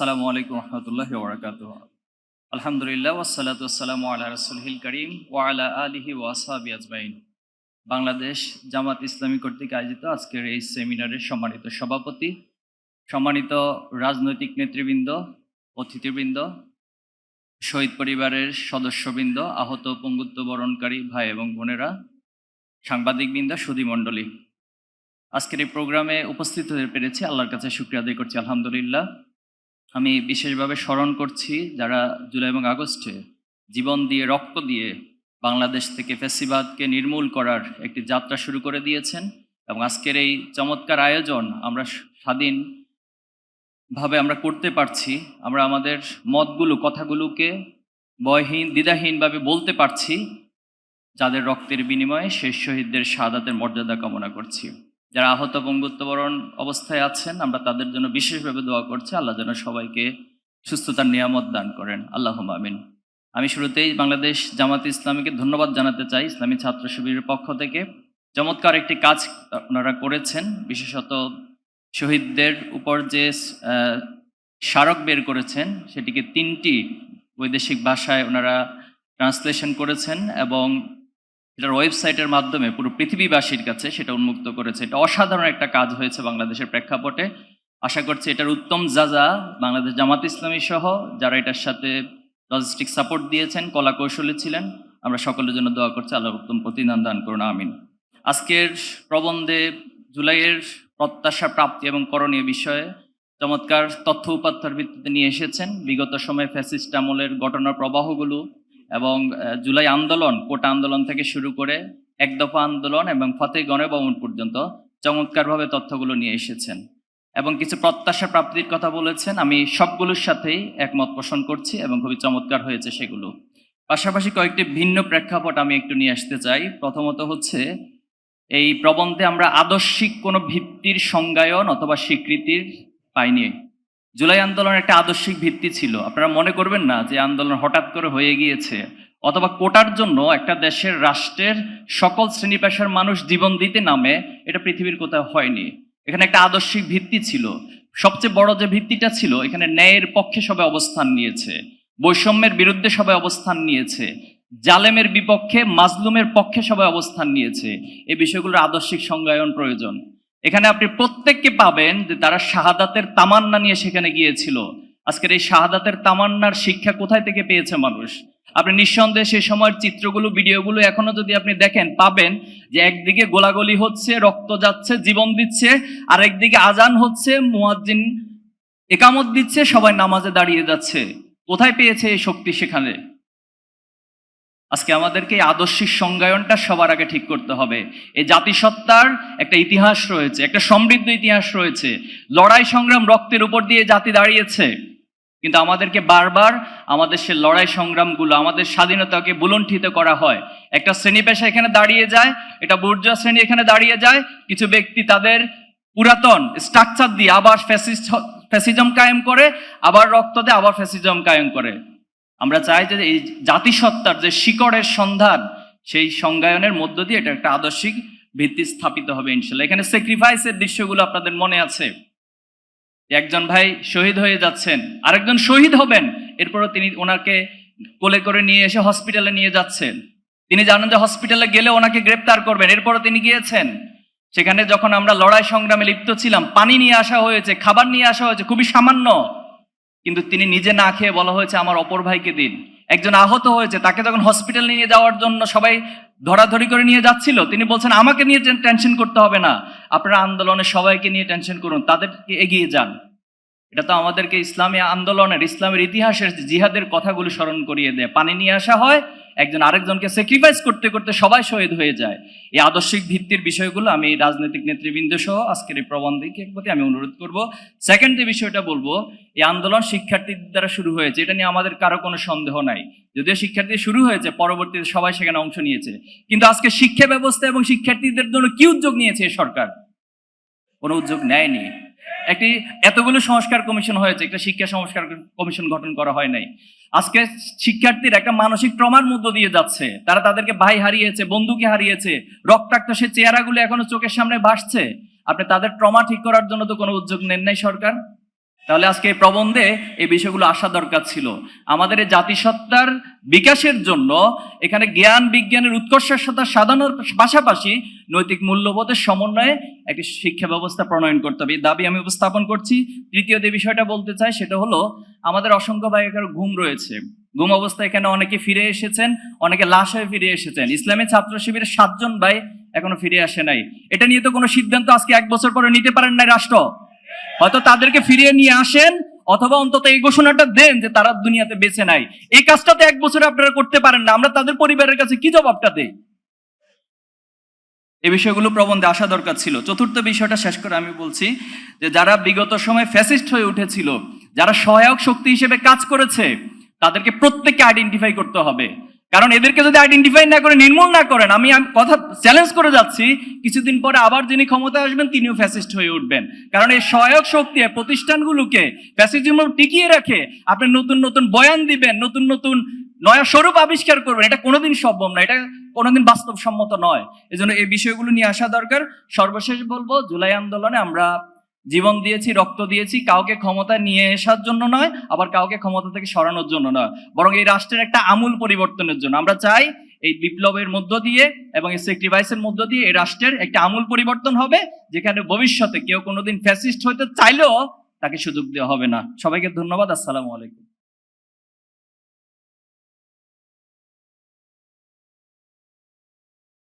আসসালামু আলাইকুম রহমতুল্লাহ বরকাত আলহামদুলিল্লাহ ওসালাত আসসালামু আল্লাহ রসুলহিল করিম ওয়ালা আলিহি ওয়াসাবি আজমাইন। বাংলাদেশ জামাত ইসলামী কর্তৃক আয়োজিত আজকের এই সেমিনারের সম্মানিত সভাপতি, সম্মানিত রাজনৈতিক নেতৃবৃন্দ, অতিথিবৃন্দ, শহীদ পরিবারের সদস্যবৃন্দ, আহত পঙ্গুত্ব বরণকারী ভাই এবং বোনেরা, সাংবাদিকবৃন্দ, সুধী মণ্ডলী। আজকের এই প্রোগ্রামে উপস্থিত হতে পেরেছি আল্লাহর কাছে শুক্রিয়া আদায় করছি, আলহামদুলিল্লাহ। আমি বিশেষভাবে স্মরণ করছি যারা জুলাই এবং আগস্টে জীবন দিয়ে, রক্ত দিয়ে বাংলাদেশ থেকে ফেসিবাদকে নির্মূল করার একটি যাত্রা শুরু করে দিয়েছেন এবং আজকের এই চমৎকার আয়োজন আমরা স্বাধীন ভাবে আমরা করতে পারছি। আমরা আমাদের মতগুলো, কথাগুলোকে বয়হীন দ্বিধাহীনভাবে বলতে পারছি। যাদের রক্তের বিনিময়ে শেষ শহীদদের শাহাদাতের মর্যাদা কামনা করছি। যারা আহত বঙ্গুত্ববরণ অবস্থায় আছেন, আমরা তাদের জন্য বিশেষভাবে দোয়া করছি, আল্লাহ যেন সবাইকে সুস্থতার নিয়ামত দান করেন। আল্লাহ আমিন। আমি শুরুতেই বাংলাদেশ জামাত ইসলামীকে ধন্যবাদ জানাতে চাই ইসলামী ছাত্র শিবিরের পক্ষ থেকে। চমৎকার একটি কাজ ওনারা করেছেন, বিশেষত শহীদদের উপর যে স্মারক বের করেছেন, সেটিকে তিনটি বৈদেশিক ভাষায় ওনারা ট্রান্সলেশন করেছেন এবং এটার ওয়েবসাইটের মাধ্যমে পুরো পৃথিবীবাসীর কাছে সেটা উন্মুক্ত করেছে। এটা অসাধারণ একটা কাজ হয়েছে বাংলাদেশের প্রেক্ষাপটে। আশা করছি এটার উত্তম যাজা বাংলাদেশ জামাত ইসলামী সহ যারা এটার সাথে লজিস্টিক সাপোর্ট দিয়েছেন কলা কৌশলী ছিলেন, আমরা সকলের জন্য দোয়া করছি আল্লাহ উত্তম প্রতিদান দান করুন, আমিন। আজকের প্রবন্ধে জুলাইয়ের প্রত্যাশা, প্রাপ্তি এবং করণীয় বিষয়ে চমৎকার তথ্য উপাত্তর ভিত্তিতে নিয়ে এসেছেন। বিগত সময়ে ফ্যাসিস্ট আমলের ঘটনার প্রবাহগুলো এবং জুলাই আন্দোলন, কোটা আন্দোলন থেকে শুরু করে এক দফা আন্দোলন এবং ফতেহ গণভবন পর্যন্ত চমৎকারভাবে তথ্যগুলো নিয়ে এসেছেন। এবং কিছু প্রত্যাশা প্রাপ্তির কথা বলেছেন, আমি সবগুলোর সাথেই একমত পোষণ করছি এবং খুবই চমৎকার হয়েছে সেগুলো। পাশাপাশি কয়েকটি ভিন্ন প্রেক্ষাপট আমি একটু নিয়ে আসতে চাই। প্রথমত হচ্ছে, এই প্রবন্ধে আমরা আদর্শিক কোনো ভিত্তির সংজ্ঞায়ন অথবা স্বীকৃতির পাইনি। জুলাই আন্দোলন একটা আদর্শিক ভিত্তি ছিল। আপনারা মনে করবেন না যে আন্দোলন হঠাৎ করে হয়ে গিয়েছে, অথবা কোটার জন্য একটা দেশের রাষ্ট্রের সকল শ্রেণি পেশার মানুষ জীবন দিতে নামে এটা পৃথিবীর কোথাও হয়নি। এখানে একটা আদর্শিক ভিত্তি ছিল। সবচেয়ে বড় যে ভিত্তিটা ছিল, এখানে ন্যায়ের পক্ষে সবাই অবস্থান নিয়েছে, বৈষম্যের বিরুদ্ধে সবাই অবস্থান নিয়েছে, জালেমের বিপক্ষে, মাজলুমের পক্ষে সবাই অবস্থান নিয়েছে। এই বিষয়গুলোর আদর্শিক সংজ্ঞায়ন প্রয়োজন। এখানে আপনি প্রত্যেককে পাবেন যে তারা শাহাদাতের তামান্না নিয়ে সেখানে গিয়েছিল। আজকের এই শাহাদাতের তামান্নার শিক্ষা কোথায় থেকে পেয়েছে মানুষ? আপনি নিঃসন্দেহে সে সময়ের চিত্রগুলো, ভিডিওগুলো এখনও যদি আপনি দেখেন, পাবেন যে একদিকে গোলাগুলি হচ্ছে, রক্ত যাচ্ছে, জীবন দিচ্ছে আর একদিকে আজান হচ্ছে, মুয়াজ্জিন একামত দিচ্ছে, সবাই নামাজে দাঁড়িয়ে যাচ্ছে। কোথায় পেয়েছে এই শক্তি সেখানে? আজকে আমাদেরকে এই আদর্শিক সংজ্ঞায়নটা সবার আগে ঠিক করতে হবে। এই জাতিসত্তার একটা ইতিহাস রয়েছে, একটা সমৃদ্ধ ইতিহাস রয়েছে। লড়াই সংগ্রাম রক্তের উপর দিয়ে জাতি দাঁড়িয়েছে। কিন্তু আমাদেরকে বারবার আমাদের সে লড়াই সংগ্রামগুলো, আমাদের স্বাধীনতাকে বুলণ্ঠিত করা হয়। একটা শ্রেণি পেশা এখানে দাঁড়িয়ে যায়, এটা বুর্জা শ্রেণি এখানে দাঁড়িয়ে যায়। কিছু ব্যক্তি তাদের পুরাতন স্ট্রাকচার দিয়ে আবার ফ্যাসিস্ট, ফ্যাসিজম কায়েম করে, আবার রক্ত দিয়ে, আবার ফ্যাসিজম কায়েম করে। আমরা চাই যে এই জাতিসত্তার যে শিকড়ের সন্ধান, সেই সংজ্ঞায়নের মধ্য দিয়ে এটা একটা আদর্শিক ভিত্তি স্থাপিত হবে ইনশাল্লাহ। এখানে স্যাক্রিফাইসের দৃশ্যগুলো আপনাদের মনে আছে। একজন ভাই শহীদ হয়ে যাচ্ছেন, আরেকজন শহীদ হবেন, এরপরও তিনি ওনাকে কোলে করে নিয়ে এসে হসপিটালে নিয়ে যাচ্ছেন। তিনি জানেন যে হসপিটালে গেলে ওনাকে গ্রেপ্তার করবেন, এরপরও তিনি গিয়েছেন। সেখানে যখন আমরা লড়াই সংগ্রামে লিপ্ত ছিলাম, পানি নিয়ে আসা হয়েছে, খাবার নিয়ে আসা হয়েছে, খুবই সামান্য। কিন্তু তিনি নিজে না খেয়ে বলা হয়েছে, আমার অপর ভাইকে দিন। একজন আহত হয়েছে, তাকে যখন হসপিটাল নিয়ে যাওয়ার জন্য সবাই ধরাধরি করে নিয়ে যাচ্ছিল, তিনি বলছেন, আমাকে নিয়ে টেনশন করতে হবে না। আপনারা আন্দোলনে সবাইকে নিয়ে টেনশন করুন, তাদেরকে এগিয়ে যান। এটা তো আমাদেরকে ইসলামী আন্দোলনের, ইসলামের ইতিহাসের জিহাদের কথাগুলি স্মরণ করিয়ে দেয়। পানি নিয়ে আসা হয় একজন আরেকজনকে স্যাক্রিফাইস করতে করতে সবাই শহীদ হয়ে যায়। এই আদর্শিক ভিত্তির বিষয়গুলো আমি রাজনৈতিক নেতৃবৃন্দ সহ আজকের এই প্রবন্ধকে প্রতি আমি অনুরোধ করব। সেকেন্ড যে বিষয়টা বলব, এই আন্দোলন শিক্ষার্থীদের দ্বারা শুরু হয়েছে, এটা নিয়ে আমাদের কারও কোনো সন্দেহ নাই। যদিও শিক্ষার্থী শুরু হয়েছে, পরবর্তীতে সবাই সেখানে অংশ নিয়েছে। কিন্তু আজকে শিক্ষা ব্যবস্থা এবং শিক্ষার্থীদের জন্য কি উদ্যোগ নিয়েছে সরকার? কোনো উদ্যোগ নেয়নি। একটি এতগুলো সংস্কার কমিশন হয়েছে, একটা শিক্ষা সংস্কার কমিশন গঠন করা হয় নাই। আজকে শিক্ষার্থীর একটা মানসিক ট্রমার মধ্য দিয়ে যাচ্ছে। তারা তাদেরকে ভাই হারিয়েছে, বন্ধুকে হারিয়েছে, রক্তাক্ত সে চেহারাগুলো এখনও চোখের সামনে ভাসছে। আপনি তাদের ট্রমা ঠিক করার জন্য তো কোনো উদ্যোগ নেন নাই সরকার? তাহলে আজকে এই প্রবন্ধে এই বিষয়গুলো আসা দরকার ছিল। আমাদের এই জাতিসত্তার বিকাশের জন্য এখানে জ্ঞান, বিজ্ঞানের উৎকর্ষের সাথে সাধনার পাশাপাশি নৈতিক মূল্যবোধের সমন্বয়ে একটি শিক্ষা ব্যবস্থা প্রণয়ন করতে হবে। এই দাবি আমি উপস্থাপন করছি। তৃতীয় যে বিষয়টা বলতে চাই সেটা হলো, আমাদের অসংখ্য ভাইয়ের ঘুম রয়েছে। ঘুম অবস্থায় এখানে অনেকে ফিরে এসেছেন, অনেকে লাশ হয়ে ফিরে এসেছেন। ইসলামী ছাত্র শিবিরের সাতজন ভাই এখনও ফিরে আসে নাই। এটা নিয়ে তো কোনো সিদ্ধান্ত আজকে এক বছর পরে নিতে পারেন নাই রাষ্ট্র। হয়তো তাদেরকে ফিরিয়ে নিয়ে আসেন, অথবা অন্তত এই ঘোষণাটা দেন যে তারা দুনিয়াতে বেছে নাই। এই কাজটা তো এক বছরে আপনারা করতে পারেন না। আমরা তাদের পরিবারের কাছে কি জবাবটা দেই? এই বিষয়গুলো প্রবন্ধে আসা দরকার ছিল। চতুর্থ বিষয়টা শেষ করে আমি বলছি যে যারা বিগত সময় ফ্যাসিস্ট হয়ে উঠেছিল, যারা সহায়ক শক্তি হিসেবে কাজ করেছে তাদেরকে প্রত্যেককে আইডেন্টিফাই করতে হবে। কারণ এদেরকে যদি আইডেন্টিফাই না করে, নির্মূল না করেন, আমি কথা চ্যালেঞ্জ করে যাচ্ছি, কিছুদিন পরে আবার যিনি ক্ষমতায় আসবেন, তিনিও ফ্যাসিস্ট হয়ে উঠবেন। কারণ এই সহায়ক শক্তি প্রতিষ্ঠানগুলোকে ফ্যাসিজম টিকিয়ে রাখে আপনি নতুন নতুন বয়ান দিবেন, নতুন নতুন নয়া স্বরূপ আবিষ্কার করবেন, এটা কোনোদিন সম্ভব না, এটা কোনোদিন বাস্তবসম্মত নয়। এজন্য এই বিষয়গুলো নিয়ে আসা দরকার। সর্বশেষ বলব, জুলাই আন্দোলনে আমরা জীবন দিয়েছি, রক্ত দিয়েছি, কাউকে ক্ষমতা নিয়ে আসার জন্য নয়, আবার কাউকে ক্ষমতা থেকে সরানোর জন্য নয়। বরং এই রাষ্ট্রের একটা আমূল পরিবর্তনের জন্য। আমরা চাই এই বিপ্লবের মধ্য দিয়ে এবং এই সেক্রিফাইসের মধ্য দিয়ে এই রাষ্ট্রের একটা আমূল পরিবর্তন হবে, যেখানে ভবিষ্যতে কেউ কোনোদিন ফ্যাসিস্ট হইতে চাইলেও তাকে সুযোগ দেওয়া হবে না। সবাইকে ধন্যবাদ, আসসালামু আলাইকুম।